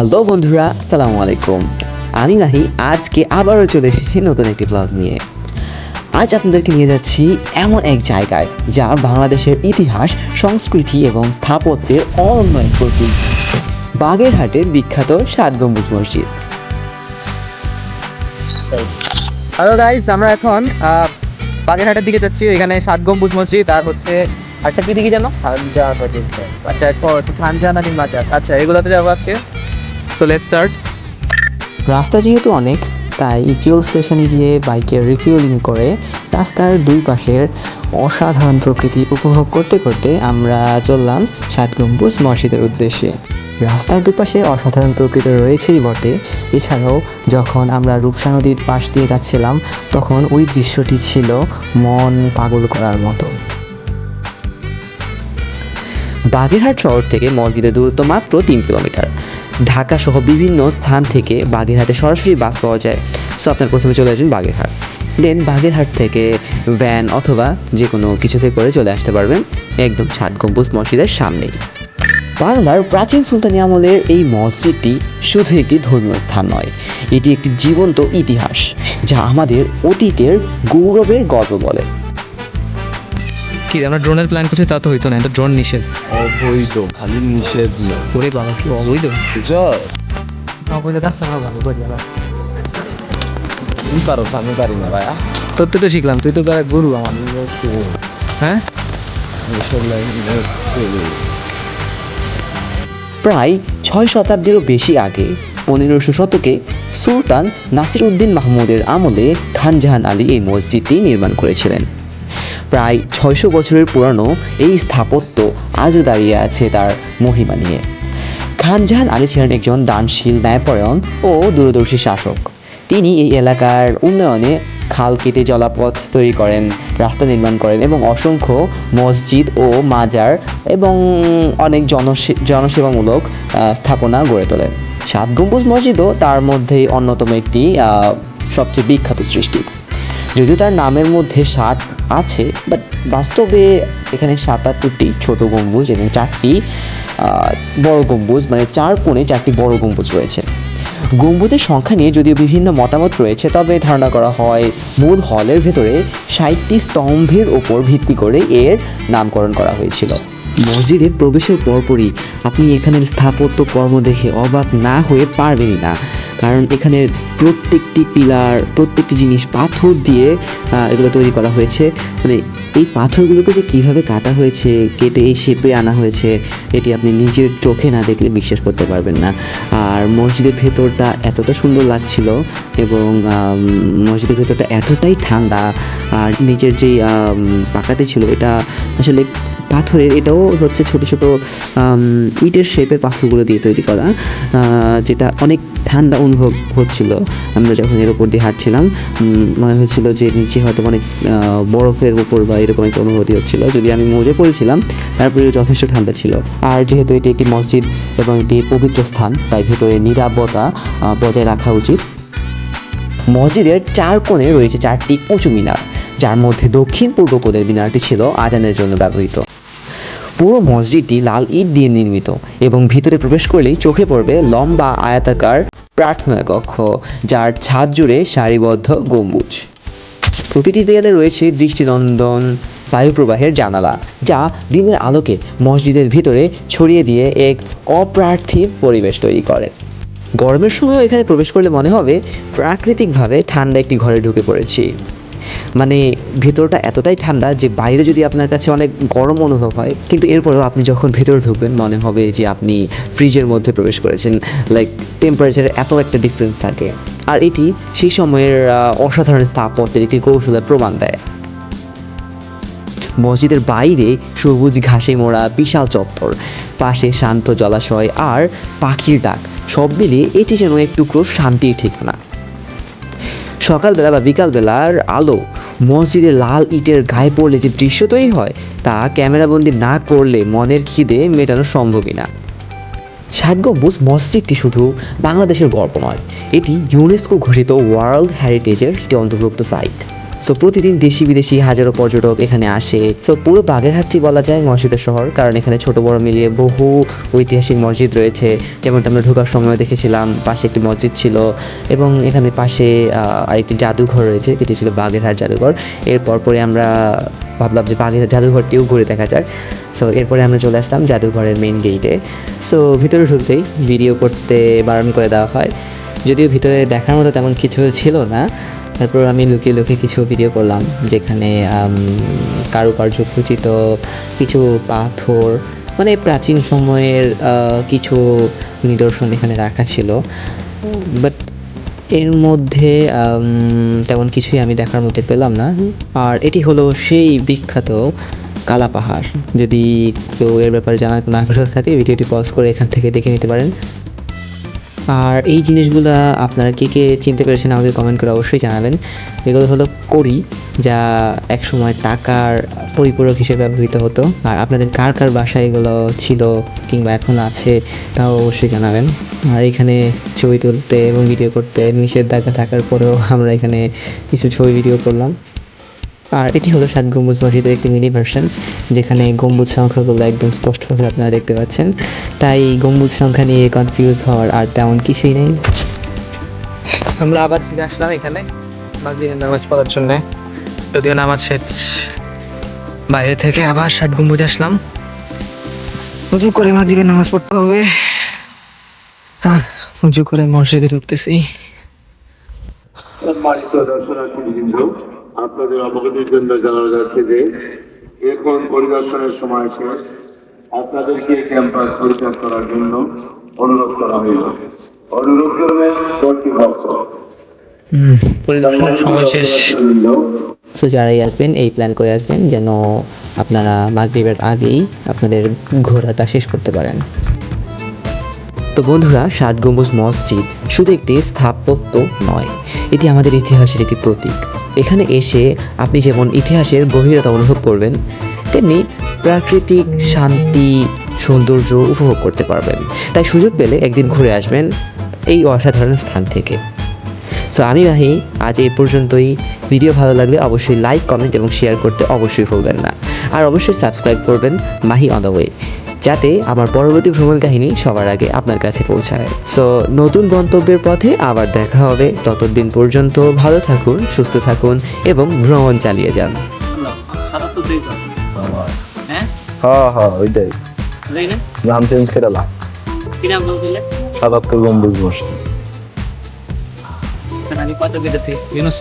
Hello বন্ধুরা আসসালামু আলাইকুম। আমি নাহি আজকে আবারও চলে এসেছি নতুন একটি ব্লগ নিয়ে। আজ আপনাদেরকে নিয়ে যাচ্ছি এমন এক জায়গায় যা বাংলাদেশের ইতিহাস সংস্কৃতি এবং স্থাপত্যের অনন্য এক প্রতীক। বাগেরহাটের বিখ্যাত ষাট গম্বুজ মসজিদ। হ্যালো গাইস আমরা এখন আহ, বাগেরহাটের দিকে যাচ্ছি এখানে ষাট গম্বুজ মসজিদ আর হচ্ছে আরেকটা কি দিকে জানো আচ্ছা খানজানা নির্মাচার আচ্ছা এগুলোতে যাব আজকে। সো লেটস স্টার্ট রাস্তা যেহেতু অনেক, তাই ফিউল স্টেশনে গিয়ে বাইকের রিফিউলিং করে রাস্তার দুই পাশের অসাধারণ প্রকৃতি উপভোগ করতে করতে আমরা চললাম ষাট গম্বুজ মসজিদের উদ্দেশ্যে। রাস্তার দুপাশে অসাধারণ প্রকৃতি রয়েছেই বটে। এছাড়াও যখন আমরা রূপসা নদীর পাশ দিয়ে যাচ্ছিলাম, তখন ওই দৃশ্যটি ছিল মন পাগল করার মতো। বাগেরহাট শহর থেকে মসজিদের দূরত্ব মাত্র তিন কিলোমিটার। ঢাকা সহ বিভিন্ন স্থান থেকে বাগেরহাটে সরাসরি বাস পাওয়া যায়। সো আপনার প্রথমে চলে আসবেন বাগেরহাট। দেন বাগেরহাট থেকে ভ্যান অথবা যে কোনো কিছুতে করে চলে আসতে পারবেন একদম ষাট গম্বুজ মসজিদের সামনেই। বাংলার প্রাচীন সুলতানি আমলের এই মসজিদটি শুধু একটি ধর্মীয় স্থান নয়, এটি একটি জীবন্ত ইতিহাস, যা আমাদের অতীতের গৌরবের গল্প বলে। কি আমরা ড্রোনের প্ল্যান করছি তা তো হইতো না এটা ড্রোন নিষেধ। অবৈধ খালি নিষেধ না। ওরে বাবা কি অবৈধ? রাস্তা ভালো করি আবার। তুই পারো আমি পারি না ভাই তোর তো শিখলাম তুই তো প্রায় গুরু আমার। হ্যাঁ? প্রায় ছয় শতাব্দীরও বেশি আগে পনেরোশো শতকে সুলতান নাসির উদ্দিন মাহমুদের আমলে খানজাহান আলী এই মসজিদটি নির্মাণ করেছিলেন। প্রায় ছয়শো বছরের পুরানো এই স্থাপত্য আজও দাঁড়িয়ে আছে তার মহিমা নিয়ে। খানজাহান আলী ছিলেন একজন দানশীল, ন্যায়পরায়ণ ও দূরদর্শী শাসক। তিনি এই এলাকার উন্নয়নে খাল কেটে জলাপথ তৈরি করেন, রাস্তা নির্মাণ করেন এবং অসংখ্য মসজিদ ও মাজার এবং অনেক জনসে, জনসেবামূলক স্থাপনা গড়ে তোলেন। সাত গম্বুজ মসজিদও তার মধ্যেই অন্যতম একটি সবচেয়ে বিখ্যাত সৃষ্টি। যদিও তার নামের মধ্যে ষাট আছে বাট বাস্তবে এখানে সাতাত্তরটি ছোট গম্বুজ এবং চারটি বড় গম্বুজ মানে চার কোণে চারটি বড় গম্বুজ রয়েছে। গম্বুজের সংখ্যা নিয়ে যদিও বিভিন্ন মতামত রয়েছে, তবে ধারণা করা হয় মূল হলের ভেতরে ষাটটি স্তম্ভের ওপর ভিত্তি করে এর নামকরণ করা হয়েছিল। মসজিদে প্রবেশের পরপরই আপনি এখানের স্থাপত্য কর্ম দেখে অবাক না হয়ে পারবেনই না। কারণ এখানে প্রত্যেকটি পিলার, প্রত্যেকটি জিনিস পাথর দিয়ে এগুলো তৈরি করা হয়েছে। মানে এই পাথরগুলোকে যে কীভাবে কাটা হয়েছে, কেটে এই শেপে আনা হয়েছে, এটি আপনি নিজের চোখে না দেখলে বিশ্বাস করতে পারবেন না। আর মসজিদের ভেতরটা এতটা সুন্দর লাগছিল এবং মসজিদের ভেতরটা এতটাই ঠান্ডা, আর নিচের যেই পাকাটি ছিল, এটা আসলে পাথরের, এটাও হচ্ছে ছোট ছোট ইটের শেপের পাথরগুলো দিয়ে তৈরি করা যেটা অনেক ঠান্ডা অনুভব হচ্ছিল। আমরা যখন এর উপর দিয়ে হাঁটছিলাম মনে হচ্ছিল যে নিচে হয়তো অনেক বরফের উপর বা এরকম একটা অনুভূতি হচ্ছিল। যদি আমি মোজে পড়েছিলাম তারপরে যথেষ্ট ঠান্ডা ছিল। আর যেহেতু এটি একটি মসজিদ এবং একটি পবিত্র স্থান, তাই ভেতরে নিরাপত্তা বজায় রাখা উচিত। মসজিদের চার কোণে রয়েছে চারটি উঁচু মিনার, যার মধ্যে দক্ষিণ পূর্ব কোণের মিনারটি ছিল আজানের জন্য ব্যবহৃত। পুরো মসজিদটি লাল ইট দিয়ে নির্মিত এবং ভিতরে প্রবেশ করলেই চোখে পড়বে লম্বা আয়াতাকার প্রার্থনা কক্ষ, যার ছাদ জুড়ে সারিবদ্ধ গম্বুজ। প্রতিটি দেয়ালে রয়েছে দৃষ্টিনন্দন বায়ুপ্রবাহের জানালা, যা দিনের আলোকে মসজিদের ভিতরে ছড়িয়ে দিয়ে এক অপ্রার্থিব পরিবেশ তৈরি করে। গরমের সময় এখানে প্রবেশ করলে মনে হবে, প্রাকৃতিকভাবে ঠান্ডা একটি ঘরে ঢুকে পড়েছি। মানে ভেতরটা এতটাই ঠান্ডা যে বাইরে যদি আপনার কাছে অনেক গরম অনুভব হয়, কিন্তু এরপরেও আপনি যখন ভেতরে ঢুকবেন, মনে হবে যে আপনি ফ্রিজের মধ্যে প্রবেশ করেছেন লাইক টেম্পারেচারে এত একটা ডিফারেন্স থাকে। আর এটি সেই সময়ের অসাধারণ স্থাপত্যের একটি কৌশলের প্রমাণ দেয়। মসজিদের বাইরে সবুজ ঘাসে মোড়া বিশাল চত্বর, পাশে শান্ত জলাশয় আর পাখির ডাক, সব মিলিয়ে এটি যেন এক টুকরো শান্তির ঠিকানা। সকালবেলা বা বিকালবেলার আলো মসজিদের লাল ইটের গায়ে পড়লে যে দৃশ্য তৈরি হয়, তা ক্যামেরাবন্দি না করলে মনের খিদে মেটানো সম্ভবই না। ষাট গম্বুজ মসজিদটি শুধু বাংলাদেশের গর্ব নয়, এটি ইউনেস্কো ঘোষিত ওয়ার্ল্ড হেরিটেজের একটি অন্তর্ভুক্ত সাইট। সো প্রতিদিন দেশি বিদেশি হাজারো পর্যটক এখানে আসে। সো পুরো বাগেরহাটটি বলা যায় মসজিদের শহর, কারণ এখানে ছোট বড় মিলিয়ে বহু ঐতিহাসিক মসজিদ রয়েছে। যেমনটা আমরা ঢোকার সময় দেখেছিলাম, পাশে একটি মসজিদ ছিল এবং এখানে পাশে আরেকটি জাদুঘর রয়েছে, যেটি ছিল বাগেরহাট জাদুঘর। এরপর পরে আমরা ভাবলাম যে বাগেরহাট জাদুঘরটিও ঘুরে দেখা যাক। সো এরপরে আমরা চলে আসলাম জাদুঘরের মেন গেটে সো ভিতরে ঢুকতেই ভিডিও করতে বারণ করে দেওয়া হয়। যদিও ভিতরে দেখার মতো তেমন কিছু ছিল না তারপর আমি লুকিয়ে লুকিয়ে কিছু ভিডিও করলাম যেখানে আম, কারুকার্য খচিত কিছু পাথর মানে প্রাচীন সময়ের কিছু নিদর্শন এখানে রাখা ছিল। বাট এর মধ্যে তেমন কিছুই আমি দেখার মধ্যে পেলাম না। আর এটি হলো সেই বিখ্যাত কালা পাহাড়। যদি কেউ এর ব্যাপারে জানার কোনো আগ্রহ থাকে ভিডিওটি পজ করে এখান থেকে দেখে নিতে পারেন। আর এই জিনিসগুলো আপনারা কে কে চিনতে পেরেছেন আমাকে কমেন্ট করে অবশ্যই জানাবেন। এগুলো হলো করি যা একসময় টাকার পরিপূরক হিসেবে ব্যবহৃত হতো। আর আপনাদের কার কার বাসায় এগুলো ছিল কিংবা এখন আছে, তাও অবশ্যই জানাবেন। আর এখানে ছবি তুলতে এবং ভিডিও করতে নিষেধাজ্ঞা থাকার পরেও আমরা এখানে কিছু ছবি ভিডিও করলাম। আর এটি হলো সাত গম্বুজ মসজিদের একটি মিনি ভার্সন যেখানে গম্বুজ সংখ্যাগুলো একদম স্পষ্টভাবে আপনারা দেখতে পাচ্ছেন। তাই গম্বুজ সংখ্যা নিয়ে কনফিউজ হওয়ার আর তেমন কিছুই নেই। আমরা আবার ফিরে আসলাম এখানে মাগরিবের নামাজ পড়ার জন্য। যদিও নামাজ শেষ বাইরে থেকে আবার ষাট গম্বুজ আসলাম। উঁচু করে মাগরিবের নামাজ পড়তে হবে। উঁচু করে মসজিদে ঢুকতেছি। আপনাদের অবগতির জন্য জানানো যাচ্ছে যে এখন পরিদর্শনের সময় শেষ আপনাদেরকে ক্যাম্পাস পরিত্যাগ করার জন্য অনুরোধ করা হইল। অনুরোধ করবেন কর্তৃপক্ষ পরিদর্শনের সময় শেষ। সো যারাই আসবেন এই প্ল্যান করে আসবেন যেন আপনারা মাগরিবের আগেই আপনাদের ঘোরাটা শেষ করতে পারেন। তো বন্ধুরা ষাট গম্বুজ মসজিদ শুধু একটি স্থাপত্য নয় এটি আমাদের ইতিহাসের একটি প্রতীক। এখানে এসে আপনি যেমন ইতিহাসের গভীরতা অনুভব করবেন, তেমনি প্রাকৃতিক শান্তি, সৌন্দর্য উপভোগ করতে পারবেন। তাই সুযোগ পেলে একদিন ঘুরে আসবেন এই অসাধারণ স্থান থেকে। সো আমি মাহি আজ এই পর্যন্তই। ভিডিও ভালো লাগলে অবশ্যই লাইক কমেন্ট এবং শেয়ার করতে অবশ্যই ভুলবেন না। আর অবশ্যই সাবস্ক্রাইব করবেন মাহি অন দ্য ওয়ে যাতে আমার পরবর্তী ভ্রমণ কাহিনী সবার আগে আপনার কাছে পৌঁছায়। সো নতুন গন্তব্যের পথে আবার দেখা হবে। ততদিন পর্যন্ত ভালো থাকুন সুস্থ থাকুন এবং ভ্রমণ চালিয়ে যান। হ্যাঁ? হ্যাঁ ওইটাই। নাম চেঞ্জ করে লা সাতাত্তর গম্বুজ মসজিদ আমি কত কেটেছি ইউনুস